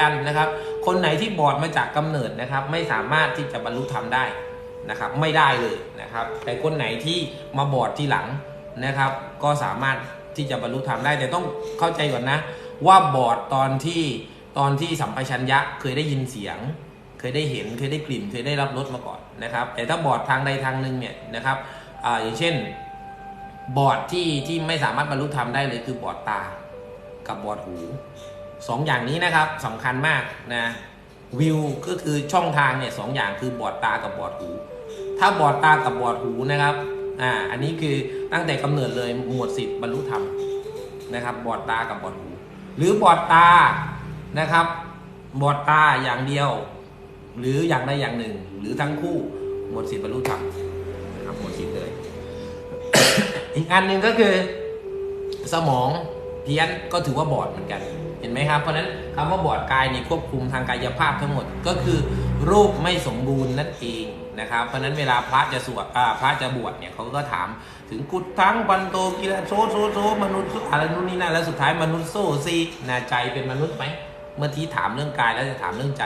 กันนะครับ คนไหนที่บอดมาจากกำเนิดนะครับ ไม่สามารถที่จะบรรลุธรรมได้นะครับ ไม่ได้เลยนะครับ แต่คนไหนที่มาบอดทีหลังนะครับ ก็สามารถที่จะบรรลุธรรมได้ แต่ต้องเข้าใจก่อนนะ ว่าบอดตอนที่ตอนที่สัมปชัญญะเคยได้ยินเสียง เคยได้เห็นเคยได้กลิ่น เคยได้รับรสมาก่อนนะครับ แต่ถ้าบอดทางใดทางหนึ่งเนี่ยนะครับออย่างเช่น บอดที่ที่ไม่สามารถบรรลุธรรมได้เลยคือบอดตากับบอดหู สองอย่างนี้นะครับสำคัญมากนะวิวก็คือช่องทางเนี่ยสองอย่างคือบอดตากับบอดหู ถ้าบอดตากับบอดหูนะครับอ่าอันนี้คือตั้งแต่กำเนิดเลยหมวดสิทธิ์บรรลุธรรมนะครับบอดตากับบอดหู หรือบอดตานะครับ บอดตาอย่างเดียว หรืออย่างใดอย่างหนึ่ง หรือทั้งคู่หมดสิทธิ์บรรลุธรรมนะครับหมดสิทธิ์เลย อีกอันหนึ่งก็คือสมองเพี้ยนก็ถือว่าบอดเหมือนกัน ไหมครับ เพราะฉะนั้นคำว่าบอดกายนี่ควบคุมทางกายภาพทั้งหมดก็คือ รูปไม่สมบูรณ์นั่นเองนะครับ เพราะฉะนั้นเวลาพระจะสวดอ่าพระจะบวชเนี่ยเขาก็ถามถึงกุดทั้งปันโตกิระโซโซโซมนุษย์อะไรนู่นนี่นั่นแล้วสุดท้ายมนุษย์โซซีนาใจเป็นมนุษย์ไหมเมื่อที่ถามเรื่องกายแล้วจะถามเรื่องใจ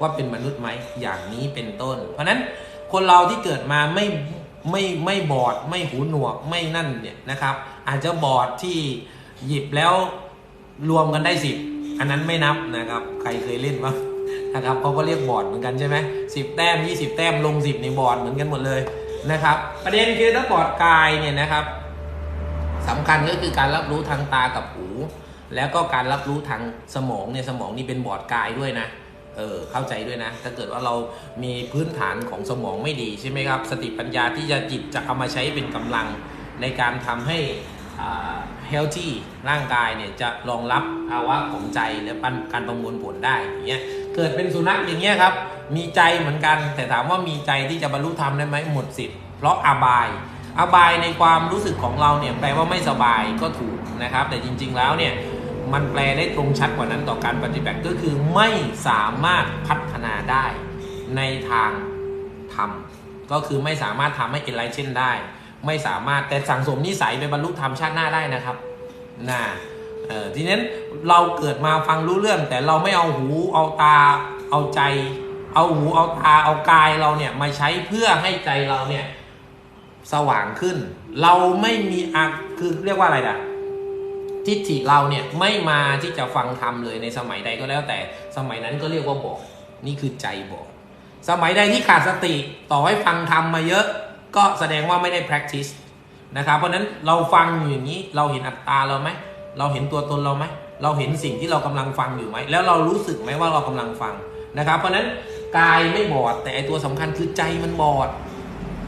ว่าเป็นมนุษย์ไหมอย่างนี้เป็นต้น เพราะฉะนั้นคนเราที่เกิดมาไม่ไม่ไม่บอดไม่หูหนวกไม่นั่นเนี่ยนะครับ อาจจะบอดที่หยิบแล้วรวมกันได้สิบ อันนั้นไม่นับนะครับ ใครเคยเล่นบ้างนะครับเขาก็เรียกบอร์ดเหมือนกันใช่ไหมสิบแต้มยี่สิบแต้มลงสิบในบอร์ดเหมือนกันหมดเลยนะครับ ประเด็นคือถ้าบอร์ดกายเนี่ยนะครับสำคัญก็คือการรับรู้ทางตากับหู แล้วก็การรับรู้ทางสมองเนี่ยสมองนี่เป็นบอร์ดกายด้วยนะเออเข้าใจด้วยนะ ถ้าเกิดว่าเรามีพื้นฐานของสมองไม่ดีใช่ไหมครับ สติปัญญาที่จะจิตจะเอามาใช้เป็นกำลังในการทำให้ healthy ร่างกายเนี่ยจะรองรับภาวะของใจและปันการประมวลผลได้อย่างเงี้ยเกิดเป็นสุนัขอย่างเงี้ยครับมีใจเหมือนกัน แต่ถามว่ามีใจที่จะบรรลุธรรมได้ไหมหมดสิทธิ์เพราะอบายอบายในความรู้สึกของเราเนี่ยแปลว่าไม่สบายก็ถูกนะครับ แต่จริง ๆแล้วเนี่ยมันแปลได้ตรงชัดกว่านั้นต่อการปฏิบัติก็คือไม่สามารถพัฒนาได้ในทางธรรมก็คือไม่สามารถทำให้ enlighten ได้ ไม่สามารถแต่สั่งสมนิสัยไปบรรลุธรรมชาติหน้าได้นะครับนะเออทีนั้นเราเกิดมาฟังรู้เรื่อง แต่เราไม่เอาหูเอาตาเอาใจ เอาหูเอาตาเอากายเราเนี่ยมาใช้เพื่อให้ใจเราเนี่ยสว่างขึ้น เราไม่มีอักคือเรียกว่าอะไรนะทิฏฐิเราเนี่ยไม่มาที่จะฟังธรรมเลยในสมัยใดก็แล้ว แต่สมัยนั้นก็เรียกว่าบอดนี่คือใจบอดสมัยใดที่ขาดสติต่อให้ฟังธรรมมาเยอะ ก็แสดงว่าไม่ได้ practice นะครับเพราะฉะนั้นเราฟังอย่างนี้เราเห็นอัตตาเราไหมเราเห็นตัวตนเราไหมเราเห็นสิ่งที่เรากำลังฟังอยู่ไหมแล้วเรารู้สึกไหมว่าเรากำลังฟังนะครับ เพราะฉะนั้นกายไม่บอดแต่ไอตัวสำคัญคือใจมันบอด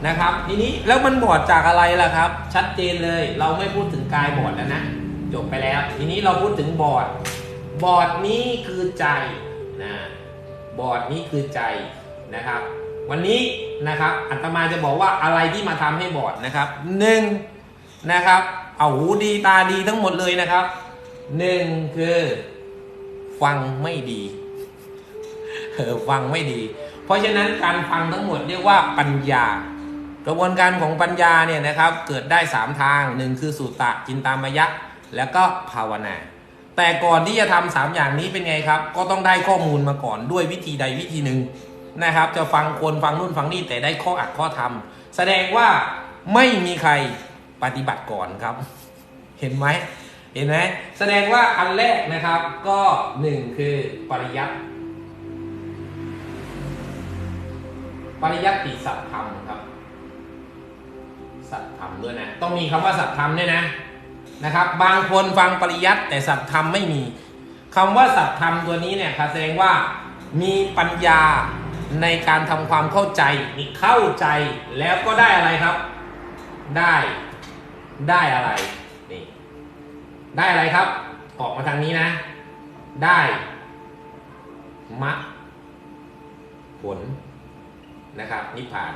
นะครับทีนี้แล้วมันบอดจากอะไรล่ะครับ ชัดเจนเลยเราไม่พูดถึงกายบอดแล้วนะจบไปแล้ว ทีนี้เราพูดถึงบอดบอดนี้คือใจนะบอดนี้คือใจนะครับ วันนี้นะครับอัตมาจะบอกว่าอะไรที่มาทำให้บอดนะครับหนึ่งนะครับ เอาหูดีตาดีทั้งหมดเลยนะครับหนึ่งคือฟังไม่ดีเออฟังไม่ดี เพราะฉะนั้นการฟังทั้งหมดเรียกว่าปัญญา กระบวนการของปัญญาเนี่ยนะครับเกิดได้ 3 ทางหนึ่งคือสุตตะจินตามยะ แล้วก็ภาวนา แต่ก่อนที่จะทำสามอย่างนี้เป็นไงครับ ก็ต้องได้ข้อมูลมาก่อนด้วยวิธีใดวิธีหนึ่ง นะครับ จะฟังคนฟังนู่นฟังนี่แต่ได้ข้ออัดข้อธรรม แสดงว่าไม่มีใครปฏิบัติก่อนครับ เห็นไหมเห็นไหมแสดงว่าอันแรกนะครับก็หนึ่งคือปริยัติปริยัติสัตธรรมครับ สัตธรรมด้วยนะ ต้องมีคำว่าสัตธรรมด้วยนะนะครับ บางคนฟังปริยัติแต่สัตธรรมไม่มีคำว่าสัตธรรมตัวนี้เนี่ยแสดงว่ามีปัญญา ในการทำความเข้าใจมีเข้าใจแล้วก็ได้อะไรครับ ได้ได้อะไรนี่ได้อะไรครับ ออกมาทางนี้นะ ได้มรรคผลนะครับนิพพาน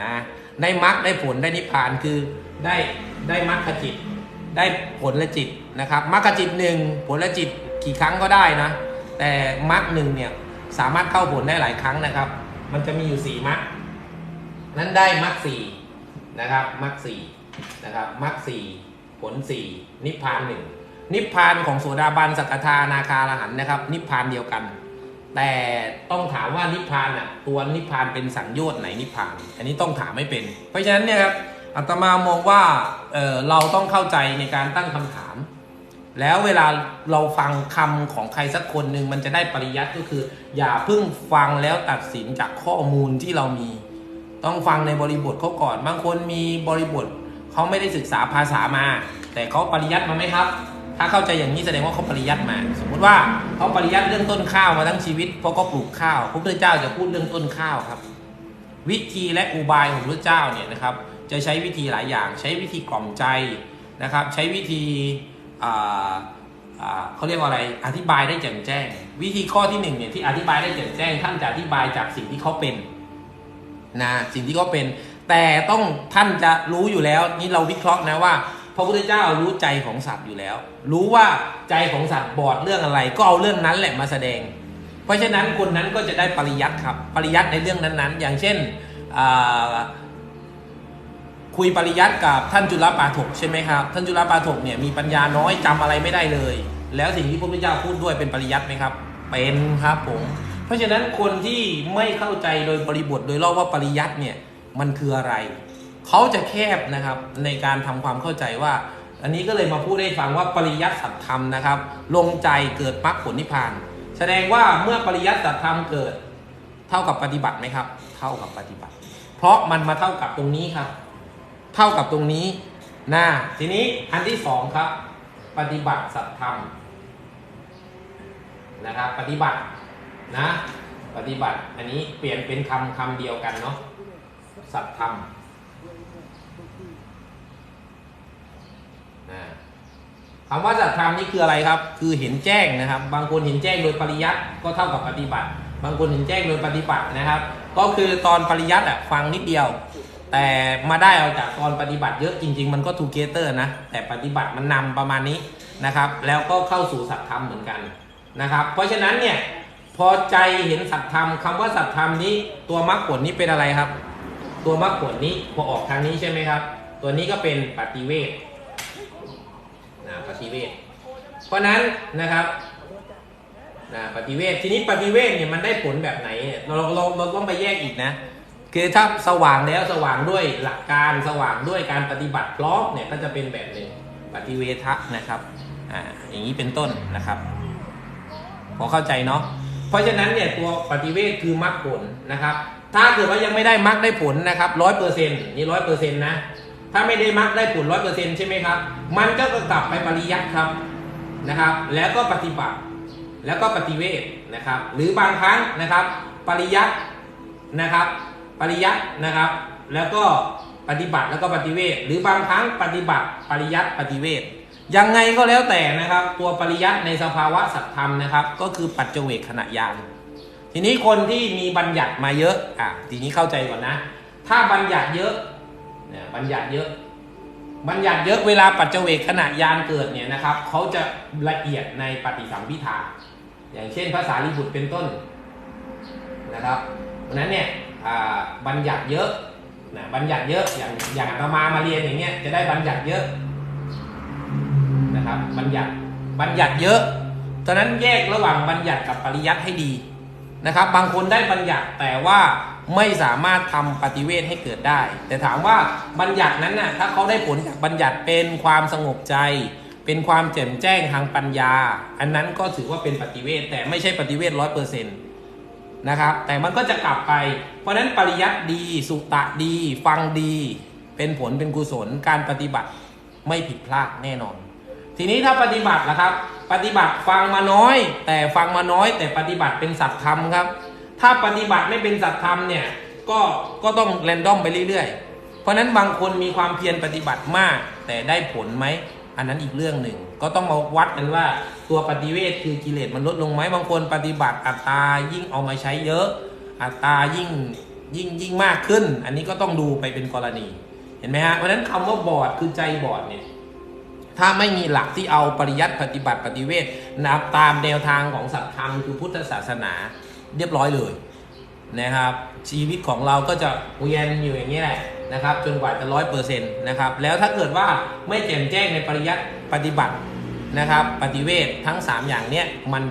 นะได้มรรคได้ผลได้นิพพานคือได้ได้มรรคจิต ได้ผลละจิตนะครับมรรคจิตหนึ่งผลละจิตกี่ครั้งก็ได้นะ แต่มรรคหนึ่งเนี่ย สามารถเข้าผลได้หลายครั้งนะครับ มันจะมีอยู่สี่มรรคนั้นได้มรรคสี่นะครับมรรคสี่นะครับมรรคสี่ผลสี่นิพพานหนึ่งนิพพานของโสดาบันสักทานาคาอรหันนะครับ นิพพานเดียวกัน แต่ต้องถามว่านิพพานอะตัวนิพพานเป็นสังโยชน์ไหนนิพพาน อันนี้ต้องถามไม่เป็น เพราะฉะนั้นเนี่ยครับอาตมามองว่าเออเราต้องเข้าใจในการตั้งคำถาม แล้วเวลาเราฟังคำของใครสักคนหนึ่งมันจะได้ปริยัติก็คือ อย่าเพิ่งฟังแล้วตัดสินจากข้อมูลที่เรามี ต้องฟังในบริบทเขาก่อน บางคนมีบริบทเขาไม่ได้ศึกษาภาษามา แต่เขาปริยัติมาไหมครับ ถ้าเข้าใจอย่างนี้แสดงว่าเขาปริยัติมา สมมุติว่าเขาปริยัติเรื่องต้นข้าวมาทั้งชีวิตเพราะเขาปลูกข้าวพระพุทธเจ้าจะพูดเรื่องต้นข้าวครับ วิธีและอุบายของพระเจ้าเนี่ยนะครับ จะใช้วิธีหลายอย่าง ใช้วิธีกล่อมใจนะครับ ใช้วิธี เขาเรียกว่าอะไรอธิบายได้แจ่มแจ้ง วิธีข้อที่หนึ่งเนี่ยที่อธิบายได้แจ่มแจ้ง ท่านจะอธิบายจากสิ่งที่เขาเป็นนะสิ่งที่เขาเป็น แต่ต้องท่านจะรู้อยู่แล้ว นี่เราวิเคราะห์นะว่าพระพุทธเจ้ารู้ใจของสัตว์อยู่แล้ว รู้ว่าใจของสัตว์บอดเรื่องอะไร ก็เอาเรื่องนั้นแหละมาแสดง เพราะฉะนั้นคนนั้นก็จะได้ปริยัติครับ ปริยัติในเรื่องนั้นๆ อย่างเช่นอ คุยปริยัติกับท่านจุลปาถกใช่ไหมครับ ท่านจุลปาถกเนี่ยมีปัญญาน้อยจำอะไรไม่ได้เลย แล้วสิ่งที่พระพุทธเจ้าพูดด้วยเป็นปริยัติไหมครับ เป็นครับผมเพราะฉะนั้นคนที่ไม่เข้าใจโดยบริบทโดยรอบว่าปริยัติเนี่ยมันคืออะไร เขาจะแคบนะครับในการทำความเข้าใจว่า อันนี้ก็เลยมาพูดให้ฟังว่าปริยัติสัตธรรมนะครับ ลงใจเกิดมรรคผลนิพพาน แสดงว่าเมื่อปริยัติสัตธรรมเกิด เท่ากับปฏิบัติไหมครับ เท่ากับปฏิบัติ เพราะมันมาเท่ากับตรงนี้ครับ เท่ากับตรงนี้นะทีนี้อันที่สองครับ ปฏิบัติสัตธรรมนะครับ ปฏิบัตินะ ปฏิบัติอันนี้เปลี่ยนเป็นคำคำเดียวกันเนาะสัตธรรมนะคำว่าสัตธรรมนี่คืออะไรครับ คือเห็นแจ้งนะครับ บางคนเห็นแจ้งโดยปริยัติก็เท่ากับปฏิบัติ บางคนเห็นแจ้งโดยปฏิบัตินะครับ ก็คือตอนปริยัติอะฟังนิดเดียว แต่มาได้เอาจากตอนปฏิบัติเยอะจริง ๆ มันก็ทูเกเตอร์นะ แต่ปฏิบัติมันนำประมาณนี้นะครับ แล้วก็เข้าสู่สัตธรรมเหมือนกันนะครับ เพราะฉะนั้นเนี่ยพอใจเห็นสัตธรรมคำว่าสัตธรรมนี้ตัวมรรคผลนี้เป็นอะไรครับ ตัวมรรคผลนี้พอออกทางนี้ใช่ไหมครับ ตัวนี้ก็เป็นปฏิเวทนะปฏิเวทเพราะนั้นนะครับนะปฏิเวททีนี้ปฏิเวทเนี่ยมันได้ผลแบบไหนเนี่ยเราเราเราต้องไปแยกอีกนะ คือถ้าสว่างแล้วสว่างด้วยหลักการสว่างด้วยการปฏิบัติพร้อมเนี่ยก็จะเป็นแบบหนึ่งปฏิเวทะนะครับอ่าอย่างนี้เป็นต้นนะครับ พอเข้าใจเนาะเพราะฉะนั้นเนี่ยตัวปฏิเวทคือมรรคผลนะครับ ถ้าเกิดว่ายังไม่ได้มรรคได้ผลนะครับร้อยเปอร์เซ็นต์นี่ร้อยเปอร์เซ็นต์นะถ้าไม่ได้มรรคได้ผลร้อยเปอร์เซ็นต์ใช่ไหมครับ มันก็กลับไปปริยัติครับนะครับ แล้วก็ปฏิบัติแล้วก็ปฏิเวทนะครับ หรือบางครั้งนะครับ ปริยัตินะครับ ปริยัตินะครับ แล้วก็ปฏิบัติแล้วก็ปฏิเวทหรือบางครั้งปฏิบัติปริยัติปฏิเวทยังไงก็แล้วแต่นะครับ ตัวปริยัติในสภาวะสัตธรรมนะครับ ก็คือปัจเจเวกขณะยานทีนี้คนที่มีบัญญัติมาเยอะอะทีนี้เข้าใจก่อนนะ ถ้าบัญญัติเยอะเนี่ยบัญญัติเยอะ บัญญัติเยอะเวลาปัจเจเวกขณะยานเกิดเนี่ยนะครับเขาจะละเอียดในปฏิสัมพิธาอย่างเช่นภาษาลิบุตรเป็นต้นนะครับเพราะนั้นเนี่ย บัญญัติเยอะนะบัญญัติเยอะอย่างอย่างอาตมามาเรียนอย่างเงี้ยจะได้บัญญัติเยอะนะครับบัญญัติบัญญัติเยอะฉะนั้นแยกระหว่างบัญญัติกับปริยัติให้ดีนะครับ บางคนได้บัญญัติแต่ว่าไม่สามารถทำปฏิเวทให้เกิดได้ แต่ถามว่าบัญญัตินั้นน่ะถ้าเขาได้ผลจากบัญญัติเป็นความสงบใจ เป็นความแจ่มแจ้งทางปัญญา อันนั้นก็ถือว่าเป็นปฏิเวทแต่ไม่ใช่ปฏิเวทร้อยเปอร์เซ็นต์ นะครับ แต่มันก็จะกลับไป เพราะฉะนั้นปริยัติดี สุตะดี ฟังดี เป็นผลเป็นกุศล การปฏิบัติไม่ผิดพลาดแน่นอน ทีนี้ถ้าปฏิบัติล่ะครับ ปฏิบัติฟังมาน้อย แต่ฟังมาน้อย แต่ปฏิบัติเป็นสัตธรรมครับ ถ้าปฏิบัติไม่เป็นสัตธรรมเนี่ย ก็ ก็ต้องแรนดอมไปเรื่อยๆ เพราะฉะนั้นบางคนมีความเพียรปฏิบัติมาก แต่ได้ผลไหม อันนั้นอีกเรื่องหนึ่ง ก็ต้องมาวัดกันว่าตัวปฏิเวทคือกิเลสมันลดลงไหมบางคนปฏิบัติอัตตายิ่งเอามาใช้เยอะ อัตตายิ่งยิ่งยิ่งมากขึ้น อันนี้ก็ต้องดูไปเป็นกรณี เห็นไหมฮะเพราะฉะนั้นคำว่าบอดคือใจบอดเนี่ยถ้าไม่มีหลักที่เอาปริยัติปฏิบัติปฏิเวทนับตามแนวทางของสัตธรรมคือพุทธศาสนาเรียบร้อยเลยนะครับ ชีวิตของเราก็จะเวียนอยู่อย่างนี้แหละ นะครับจนกว่าจะร้อยเปอร์เซ็นต์นะครับแล้วถ้าเกิดว่าไม่แจ่มแจ้งในปริยัติปฏิบัตินะครับปฏิเวททั้ง 3 อย่างเนี้ยมัน